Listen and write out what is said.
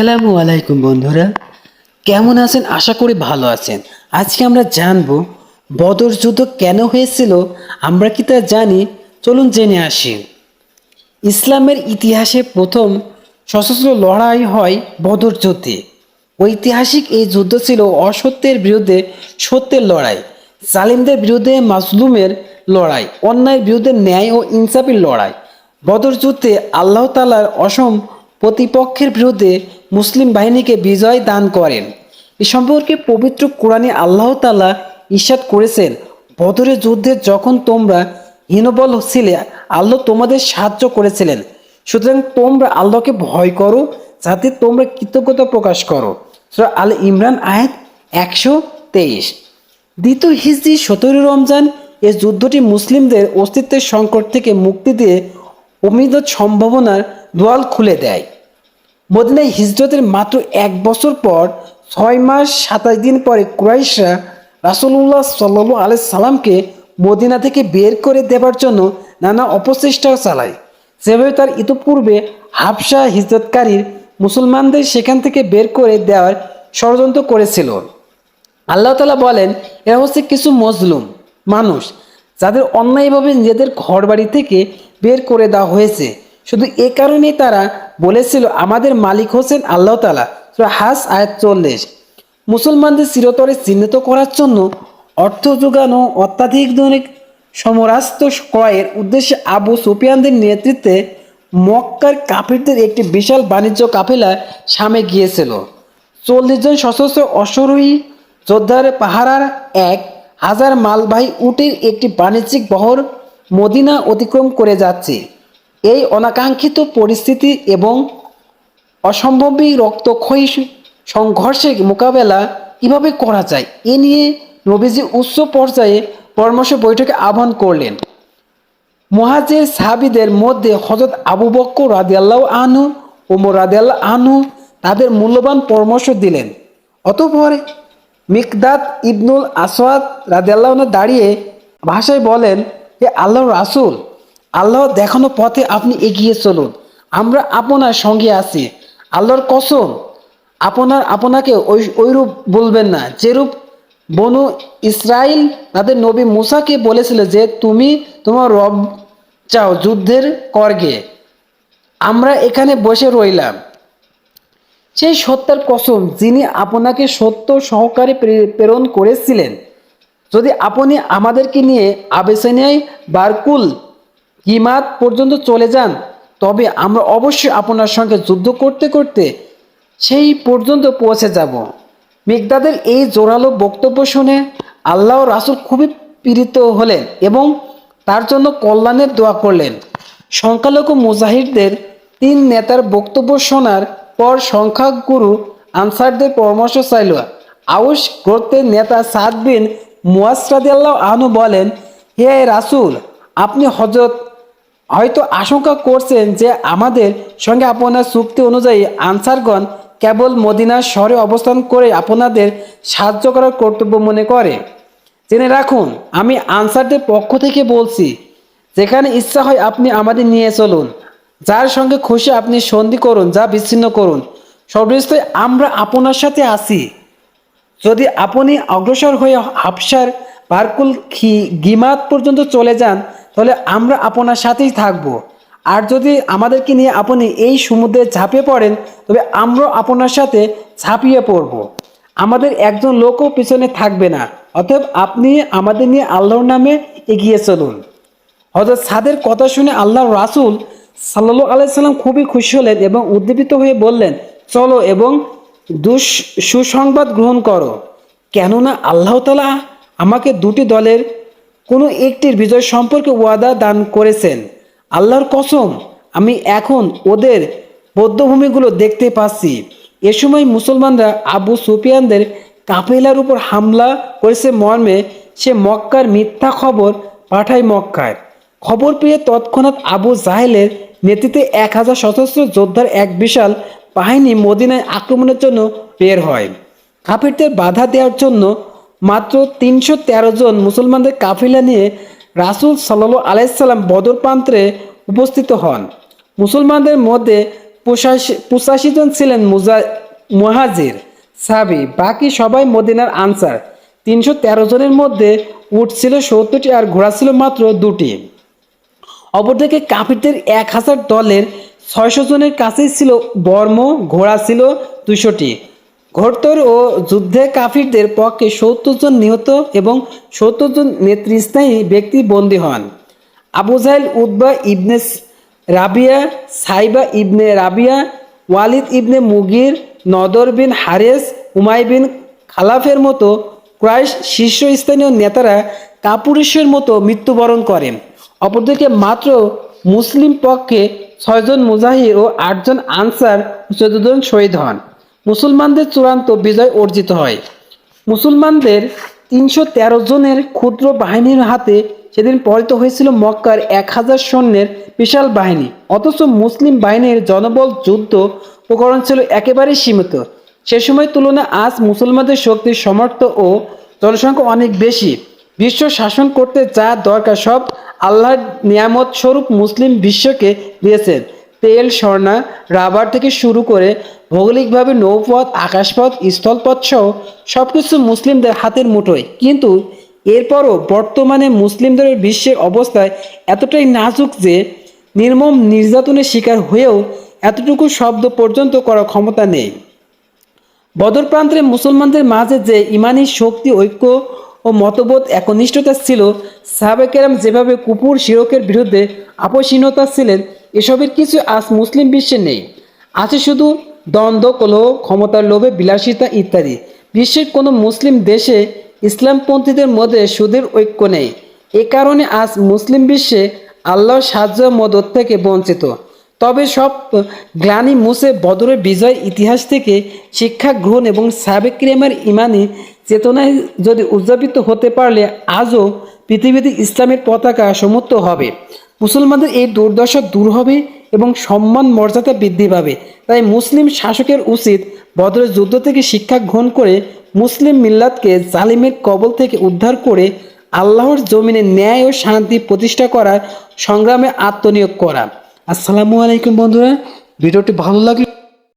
আসসালামু আলাইকুম বন্ধুরা। কেমন আছেন? আশা করি ভালো আছেন। আজকে আমরা জানব, বদর যুদ্ধ কেন হয়েছিল? আমরা কি তা জানি? চলুন জেনে আসি। ইসলামের ইতিহাসে প্রথম সশস্ত্র লড়াই হয় বদর যুদ্ধে। ঐতিহাসিক এই যুদ্ধ ছিল অসত্যের বিরুদ্ধে সত্যের লড়াই, জালিমদের বিরুদ্ধে মাসলুমের লড়াই, অন্যায়ের বিরুদ্ধে ন্যায় ও ইনসাফের লড়াই। বদর যুদ্ধে আল্লাহ তালার অসম প্রতিপক্ষের বিরুদ্ধে মুসলিম বাহিনীকে বিজয় দান করেন। এ সম্পর্কে পবিত্র কোরআনে আল্লাহ তালা ইস্যাত করেছেন, বদরের যুদ্ধে যখন তোমরা হীনবল ছিলে, আল্লাহ তোমাদের সাহায্য করেছিলেন। সুতরাং তোমরা আল্লাহকে ভয় করো, যাতে তোমরা কৃতজ্ঞতা প্রকাশ করো। আল ইমরান আয়াত একশো তেইশ। দ্বিতীয় হিজরি সতেরো রমজান এই যুদ্ধটি মুসলিমদের অস্তিত্বের সংকট থেকে মুক্তি দিয়ে অমিত সম্ভাবনার দোয়াল খুলে দেয়। মদিনায় হিজরতের মাত্র এক বছর পর ছয় মাস সাতাশ দিন পরে কুরাইশরা রাসুল্লাহ সাল্লু আলাই সাল্লামকে মদিনা থেকে বের করে দেবার জন্য নানা অপচেষ্টা চালায়। যেভাবে তার ইতোপূর্বে হাফসা হিজরতকারীর মুসলমানদের সেখান থেকে বের করে দেওয়ার ষড়যন্ত্র করেছিল। আল্লাহ তালা বলেন, এরা হচ্ছে কিছু মজলুম, মানুষ যাদের অন্যায়ভাবে নিজেদের ঘরবাড়ি থেকে বের করে দেওয়া হয়েছে। শুধু এ কারণেই তারা বলেছিল, আমাদের মালিক হোসেন আল্লাহ তালা হাস, আয়াত চল্লিশ। মুসলমানদের চিরতরে চিহ্নিত করার জন্য অর্থ যোগানো অত্যাধিক দৈনিক সমরাস্ত্র ক্রয়ের উদ্দেশ্যে আবু সুফিয়ানদের নেতৃত্বে মক্কার কাফিরদের একটি বিশাল বাণিজ্য কাফেলা সামে গিয়েছিল। চল্লিশ জন সশস্ত্র অশ্বারোহী যোদ্ধার পাহারার এক হাজার মালবাহী উটের একটি বাণিজ্যিক বহর মদিনা অতিক্রম করে যাচ্ছে। এই অনাকাঙ্ক্ষিত পরিস্থিতি এবং অসম্ভবী রক্তক্ষয়ী সংঘর্ষের মোকাবেলা কীভাবে করা যায়, এ নিয়ে নবীজি উচ্চ পর্যায়ে পরামর্শ বৈঠকে আহ্বান করলেন। মহাজের সাহাবিদের মধ্যে হজরত আবু বক্কর রাদিয়াল্লাহ আনু ওমর রাদিয়াল্লাহ আনু তাদের মূল্যবান পরামর্শ দিলেন। অতঃপর মিকদাত ইবনুল আসওয়াদ রাদিয়াল্লাহ আনহু দাঁড়িয়ে ভাষায় বলেন যে আল্লাহ রাসূল, আল্লাহ দেখানো পথে আপনি এগিয়ে চলুন। আমরা আপনার সঙ্গে আছি। আল্লাহর কসম, আপনার আপনাকে ওই, ওইরূপ বলবেন না। যেরূপ বনু ইসরাইল তাদের নবী মুসাকে বলেছিল যে, তুমি তোমার রব চাও যুদ্ধের করগে। আমরা এখানে বসে রইলাম। সেই সত্যের কসম যিনি আপনাকে সত্য সহকারে প্রেরণ করেছিলেন। যদি আপনি আমাদেরকে নিয়ে আবেসেনিয়ায় বারকুল কিমাত পর্যন্ত চলে যান, তবে আমরা অবশ্যই আপনার সঙ্গে যুদ্ধ করতে করতে সেই পর্যন্ত পৌঁছে যাব। মেঘদাদের এই জোরালো বক্তব্য শুনে আল্লাহ রাসুল খুবই পীড়িত হলেন এবং তার জন্য কল্যাণের দোয়া করলেন। সংখ্যালঘু মুজাহিদদের তিন নেতার বক্তব্য শোনার পর সংখ্যাগুরু আনসারদের পরামর্শ চাইল। আউস গোত্রের নেতা সাদ বিন মুয়াসরাদিয়াল্লাহ আনু বলেন, হে রাসুল, আপনি হজরত হয়তো আশঙ্কা করছেন যে আমাদের সঙ্গে আপনার চুক্তি অনুযায়ী আনসারগণ কেবল মদিনার শহরে অবস্থান করে আপনাদের সাহায্য করার কর্তব্য মনে করে। জেনে রাখুন, আমি আনসারদের পক্ষ থেকে বলছি, যেখানে ইচ্ছা হয় আপনি আমাদের নিয়ে চলুন। যার সঙ্গে খুশি আপনি সন্ধি করুন, যা বিচ্ছিন্ন করুন। সর্বস্তয় আমরা আপনার সাথে আছি। যদি আপনি অগ্রসর হয়ে হাফসার বারকুল খি- গিমাত পর্যন্ত চলে যান, তাহলে আমরা আপনার সাথেই থাকব। আর যদি আমাদেরকে নিয়ে আপনি এই সমুদ্রে ঝাঁপে পড়েন, তবে আমরাও আপনার সাথে ঝাঁপিয়ে পড়ব। আমাদের একজন লোকও পিছনে থাকবে না, অতএব আপনি আমাদের নিয়ে আল্লাহর নামে এগিয়ে চলুন। হজরত সাদের কথা শুনে আল্লাহ রাসুল সাল্লু আলাইসাল্লাম খুবই খুশি হলেন এবং উদ্দীপিত হয়ে বললেন, চলো এবং দুঃ সুসংবাদ গ্রহণ করো। কেননা আল্লাহ তালা আমাকে দুটি দলের কোনো একটির বিজয় সম্পর্কে ওয়াদা দান করেছেন। আল্লাহর কসম, আমি এখন ওদের বৌদ্ধভূমিগুলো দেখতে পাচ্ছি। এ সময় মুসলমানরা আবু সুফিয়ানদের কাফেলার উপর হামলা করেছে মর্মে সে মক্কার মিথ্যা খবর পাঠায় মক্কায়। খবর পেয়ে তৎক্ষণাৎ আবু জাহেলের নেতৃত্বে এক হাজার সশস্ত্র যোদ্ধার এক বিশাল বাহিনী মদিনায় আক্রমণের জন্য বের হয়। কাফিরদের বাধা দেওয়ার জন্য মাত্র তিনশো তেরো জন মুসলমানদের কাফিলা নিয়ে রাসুল সাল্লু আলাইসাল্লাম বদর প্রান্তে উপস্থিত হন। মুসলমানদের মধ্যে পঁচাশি জন ছিলেন মুজা মুহাজির, সাবি, বাকি সবাই মদিনার আনসার। তিনশো তেরো জনের মধ্যে উট ছিল সত্তরটি আর ঘোড়া ছিল মাত্র দুটি। অপরদিকে কাফিরদের এক হাজার দলের ছয়শো জনের কাছেই ছিল বর্ম, ঘোড়া ছিল দুশোটি ঘোরতর ও যুদ্ধে কাফিরদের পক্ষে সত্তর জন নিহত এবং সত্তর জন নেতৃস্থায়ী ব্যক্তি বন্দী হন। আবু জাহেল উদ্বা ইবনে রাবিয়া, সাইবা ইবনে রাবিয়া, ওয়ালিদ ইবনে মুগির, নদর বিন হারেস, উমাই বিন খালাফের মতো ক্রাইশ শীর্ষস্থানীয় নেতারা কাপুরেশের মতো মৃত্যুবরণ করেন। অপরদিকে মাত্র মুসলিম পক্ষে ছয়জন মুজাহির ও আটজন আনসার চোদ্দ জন শহীদ হন। মুসলমানদের চূড়ান্ত বিজয় অর্জিত হয়। মুসলমানদের তিনশো তেরো জনের ক্ষুদ্র বাহিনীর হাতে সেদিন পরিত হয়েছিল মক্কার এক হাজার সৈন্যের বিশাল বাহিনী। অথচ মুসলিম বাহিনীর জনবল যুদ্ধ উপকরণ ছিল একেবারে সীমিত। সে সময় তুলনায় আজ মুসলমানদের শক্তির সমর্থ ও জনসংখ্যা অনেক বেশি। বিশ্ব শাসন করতে যা দরকার সব আল্লাহর নিয়ামত স্বরূপ মুসলিম বিশ্বকে দিয়েছেন তেল, স্বর্ণা, রাবার থেকে শুরু করে ভৌগোলিকভাবে নৌপথ, আকাশপথ, স্থলপথ সহ সব কিছু মুসলিমদের হাতের মুঠোয়। কিন্তু এরপরও বর্তমানে মুসলিমদের বিশ্বের অবস্থায় এতটাই নাজুক যে নির্মম নির্যাতনের শিকার হয়েও এতটুকু শব্দ পর্যন্ত করার ক্ষমতা নেই। বদর প্রান্তের মুসলমানদের মাঝে যে ইমানি, শক্তি, ঐক্য ও মতবোধ একনিষ্ঠতা ছিল। সাহাবেকেরাম যেভাবে কুপুর শিরকের বিরুদ্ধে আপসীনতা ছিলেন, এসবের কিছু আজ মুসলিম বিশ্বে নেই। আছে শুধু দ্বন্দ্ব, কলহ, ক্ষমতার লোভে বিলাসিতা ইত্যাদি। বিশ্বের কোনো মুসলিম দেশে ইসলামপন্থীদের মধ্যে সুদের ঐক্য নেই। এ কারণে আজ মুসলিম বিশ্বে আল্লাহর সাহায্য মদত থেকে বঞ্চিত। তবে সব গ্লানি মুছে বদরের বিজয় ইতিহাস থেকে শিক্ষা গ্রহণ এবং সাবেক ক্রেমের ইমানি চেতনায় যদি উদযাপিত হতে পারলে আজও পৃথিবীতে ইসলামের পতাকা সমুত্ত হবে। মুসলমানদের এই দুর্দশা দূর হবে এবং সম্মান মর্যাদা বৃদ্ধি পাবে। তাই মুসলিম শাসকের উচিত বদরের যুদ্ধ থেকে শিক্ষা গ্রহণ করে মুসলিম মিল্লাতকে জালিমের কবল থেকে উদ্ধার করে আল্লাহর জমিনে ন্যায় ও শান্তি প্রতিষ্ঠা করার সংগ্রামে আত্মনিয়োগ করা। আসসালামু আলাইকুম বন্ধুরা। ভিডিওটি ভালো লাগলে